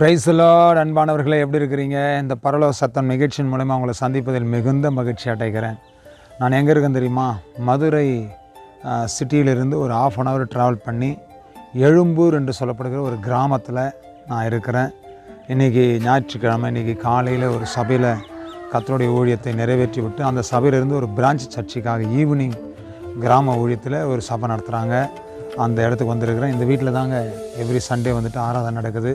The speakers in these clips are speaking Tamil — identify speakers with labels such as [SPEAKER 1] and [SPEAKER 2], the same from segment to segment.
[SPEAKER 1] பிரைஸ்லாட் அன்பானவர்களே எப்படி இருக்கிறீங்க? இந்த பரலோ சத்தம் நிகழ்ச்சியின் மூலமா உங்களை சந்திப்பதில் மிகுந்த மகிழ்ச்சி அடைகிறேன். நான் எங்கே இருக்கேன் தெரியுமா? மதுரை சிட்டியிலிருந்து ஒரு ஆஃப் அன் ஹவர் ட்ராவல் பண்ணி எழும்பூர் என்று சொல்லப்படுகிற ஒரு கிராமத்தில் நான் இருக்கிறேன். இன்றைக்கி ஞாயிற்றுக்கிழமை இன்றைக்கி காலையில் ஒரு சபையில் கத்தருடைய ஊழியத்தை நிறைவேற்றி விட்டு அந்த சபையிலிருந்து ஒரு பிரான்ச் சர்ச்சுக்காக ஈவினிங் கிராம ஊழியத்தில் ஒரு சபை நடத்துகிறாங்க அந்த இடத்துக்கு வந்திருக்கிறேன். இந்த வீட்டில் தாங்க எவ்ரி சண்டே வந்துட்டு ஆராதனை நடக்குது.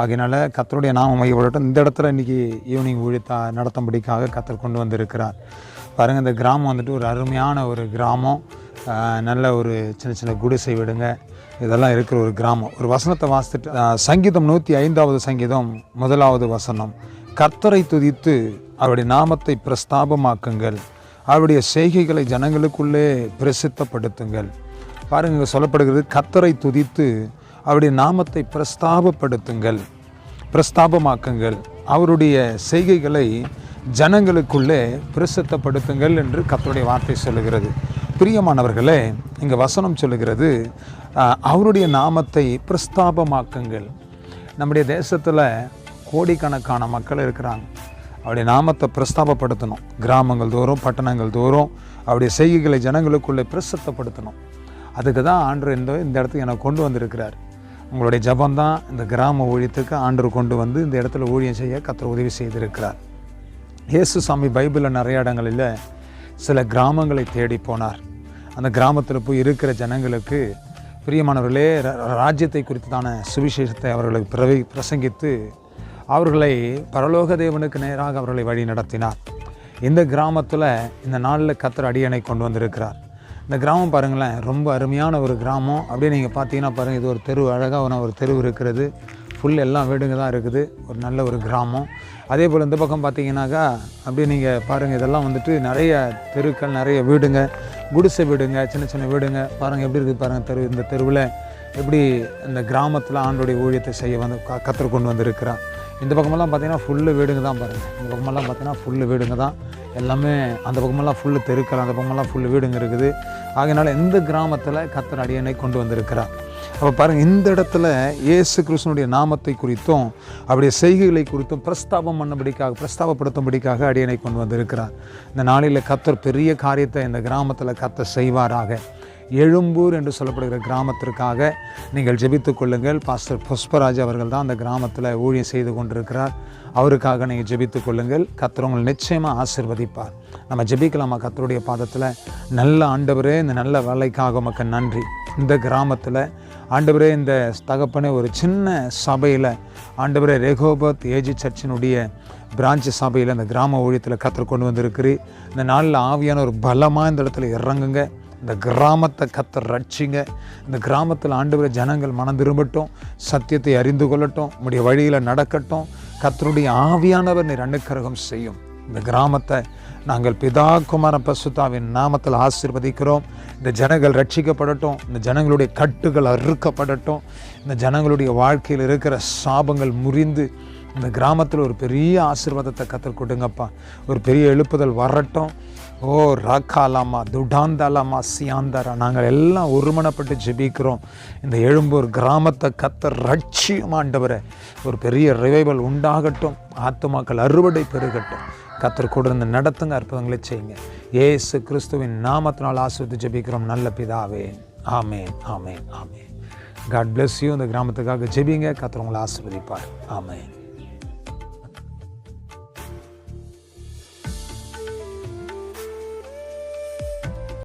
[SPEAKER 1] ஆகையினால கத்தருடைய நாம மையப்படட்டும் இந்த இடத்துல இன்றைக்கி ஈவினிங் உழைத்தா நடத்தும்படிக்காக கத்தர் கொண்டு வந்திருக்கிறார். பாருங்கள் இந்த கிராமம் வந்துட்டு ஒரு அருமையான ஒரு கிராமம். நல்ல ஒரு சின்ன சின்ன குடிசை விடுங்க. இதெல்லாம் இருக்கிற ஒரு கிராமம். ஒரு வசனத்தை வாசித்துட்டு சங்கீதம் நூற்றி ஐந்தாவது சங்கீதம் முதலாவது வசனம். கர்த்தரை துதித்து அவருடைய நாமத்தை பிரஸ்தாபமாக்குங்கள். அவருடைய செய்கைகளை ஜனங்களுக்குள்ளே பிரசித்தப்படுத்துங்கள். பாருங்கள் சொல்லப்படுகிறது கத்தரை துதித்து அவருடைய நாமத்தை பிரஸ்தாபப்படுத்துங்கள் பிரஸ்தாபமாக்குங்கள். அவருடைய செய்கைகளை ஜனங்களுக்குள்ளே பிரசித்தப்படுத்துங்கள் என்று கத்தோடைய வார்த்தை சொல்லுகிறது. பிரியமானவர்களே இங்கே வசனம் சொல்லுகிறது அவருடைய நாமத்தை பிரஸ்தாபமாக்குங்கள். நம்முடைய தேசத்தில் கோடிக்கணக்கான மக்கள் இருக்கிறாங்க. அவருடைய நாமத்தை பிரஸ்தாபப்படுத்தணும். கிராமங்கள் தோறும் பட்டணங்கள் தோறும் அவருடைய செய்கைகளை ஜனங்களுக்குள்ளே பிரசித்தப்படுத்தணும். அதுக்கு தான் ஆண்டு இந்த இந்த இடத்துக்கு எனக்கு கொண்டு வந்திருக்கிறார். உங்களுடைய ஜபந்தான் இந்த கிராம ஊழியத்துக்கு ஆண்டவர் கொண்டு வந்து இந்த இடத்துல ஊழியம் செய்ய கத்தர் உதவி செய்திருக்கிறார். இயேசு சாமி பைபிளில் நிறைய இடங்களில் சில கிராமங்களை தேடி போனார். அந்த கிராமத்தில் போய் இருக்கிற ஜனங்களுக்கு பிரியமானவர்களே ராஜ்யத்தை குறித்ததான சுவிசேஷத்தை அவர்களுக்கு பிரவி பிரசங்கித்து அவர்களை பரலோக தேவனுக்கு நேராக அவர்களை வழி நடத்தினார். இந்த கிராமத்தில் இந்த நாளில் கத்தர் அடியனை கொண்டு வந்திருக்கிறார். இந்த கிராமம் பாருங்களேன் ரொம்ப அருமையான ஒரு கிராமம். அப்படியே நீங்கள் பார்த்தீங்கன்னா பாருங்கள் இது ஒரு தெரு அழகான ஒரு தெரு இருக்கிறது. ஃபுல் எல்லாம் வீடுங்க தான் இருக்குது ஒரு நல்ல ஒரு கிராமம். அதே போல் இந்த பக்கம் பார்த்தீங்கன்னாக்கா அப்படியே நீங்கள் பாருங்கள் இதெல்லாம் வந்துட்டு நிறைய தெருக்கள் நிறைய வீடுங்க. குடிசை வீடுங்க சின்ன சின்ன வீடுங்க. பாருங்கள் எப்படி இருக்குது பாருங்கள் தெரு இந்த தெருவில் எப்படி இந்த கிராமத்தில் ஆண்டோடைய ஊழியத்தை செய்ய வந்து க- கத்தர் கொண்டு வந்திருக்கிறார். இந்த பக்கமெல்லாம் பார்த்தீங்கன்னா ஃபுல்லு வீடுங்க தான் பாருங்கள் இந்த பக்கமெல்லாம் பார்த்தீங்கன்னா ஃபுல்லு வீடுங்க தான். எல்லாமே அந்த பக்கமெல்லாம் ஃபுல்லு தெருக்கள் அந்த பக்கமெல்லாம் ஃபுல்லு வீடுங்க இருக்குது. ஆகையினால இந்த கிராமத்தில் கத்தர் அடியனை கொண்டு வந்திருக்கிறார். அப்போ பாருங்கள் இந்த இடத்துல இயேசு கிருஷ்ணனுடைய நாமத்தை குறித்தும் அவருடைய செய்கைகளை குறித்தும் பிரஸ்தாபம் பண்ணபடிக்காக பிரஸ்தாபப்படுத்தும்படிக்காக அடியனை கொண்டு வந்திருக்கிறார். இந்த நாளில் கத்தர் பெரிய காரியத்தை இந்த கிராமத்தில் கத்தர் செய்வாராக. எழும்பூர் என்று சொல்லப்படுகிற கிராமத்திற்காக நீங்கள் ஜெபித்து கொள்ளுங்கள். பாஸ்டர் புஷ்பராஜ் அவர்கள் தான் அந்த கிராமத்தில் ஊழியம் செய்து கொண்டிருக்கிறார். அவருக்காக நீங்கள் ஜெபித்து கொள்ளுங்கள். கத்தர் உங்களை நிச்சயமாக ஆசிர்வதிப்பார். நம்ம ஜெபிக்கலாமா? கத்தருடைய பாதத்தில் நல்ல ஆண்டவரே இந்த நல்ல வேலைக்காக உமக்கு நன்றி. இந்த கிராமத்தில் ஆண்டவரே இந்த தகப்பனே ஒரு சின்ன சபையில் ஆண்டவரே ரெகோபத் ஏஜி சர்ச்சினுடைய பிரான்ச் சபையில் இந்த கிராம ஊழியத்தில் கத்தர் கொண்டு வந்திருக்கிறீ இந்த நாளில் ஆவியான ஒரு பலமாக இந்த இடத்துல இறங்குங்க. இந்த கிராமத்தை கத்த ரட்சிங்க. இந்த கிராமத்தில் ஆண்டு ஜனங்கள் மனம் திரும்பட்டும் சத்தியத்தை அறிந்து கொள்ளட்டும் உங்களுடைய வழியில் நடக்கட்டும். கத்தருடைய ஆவியானவர் நீர் அனுக்கிரகம் செய்யும். இந்த கிராமத்தை நாங்கள் பிதா குமார பசுத்தாவின் நாமத்தில் ஆசிர்வதிக்கிறோம். இந்த ஜனங்கள் ரட்சிக்கப்படட்டும் இந்த ஜனங்களுடைய கட்டுகள் அறுக்கப்படட்டும். இந்த ஜனங்களுடைய வாழ்க்கையில் இருக்கிற சாபங்கள் முறிந்து இந்த கிராமத்தில் ஒரு பெரிய ஆசிர்வாதத்தை கற்றுக் கொடுங்கப்பா. ஒரு பெரிய எழுப்புதல் வரட்டும். ஓ ராக்காலாமா துடாந்தாலாமா சியாந்தாரா? நாங்கள் எல்லாம் ஒருமனப்பட்டு ஜெபிக்கிறோம். இந்த எழும்பூர் கிராமத்தை கத்தர் ரட்சியமாண்டவரை ஒரு பெரிய ரிவைவல் உண்டாகட்டும். ஆத்துமாக்கள் அறுவடை பெருகட்டும். கத்தர் கூட இருந்து நடத்துங்க அற்புதங்களை செய்யுங்க. ஏசு கிறிஸ்துவின் நாமத்தினால் ஆசிரித்து ஜெபிக்கிறோம். நல்ல பிதாவே. Amen amen amen. God bless you இந்த கிராமத்துக்காக ஜெபிங்க. கத்தர் உங்களை ஆசிர்வதிப்பார். ஆமேன்.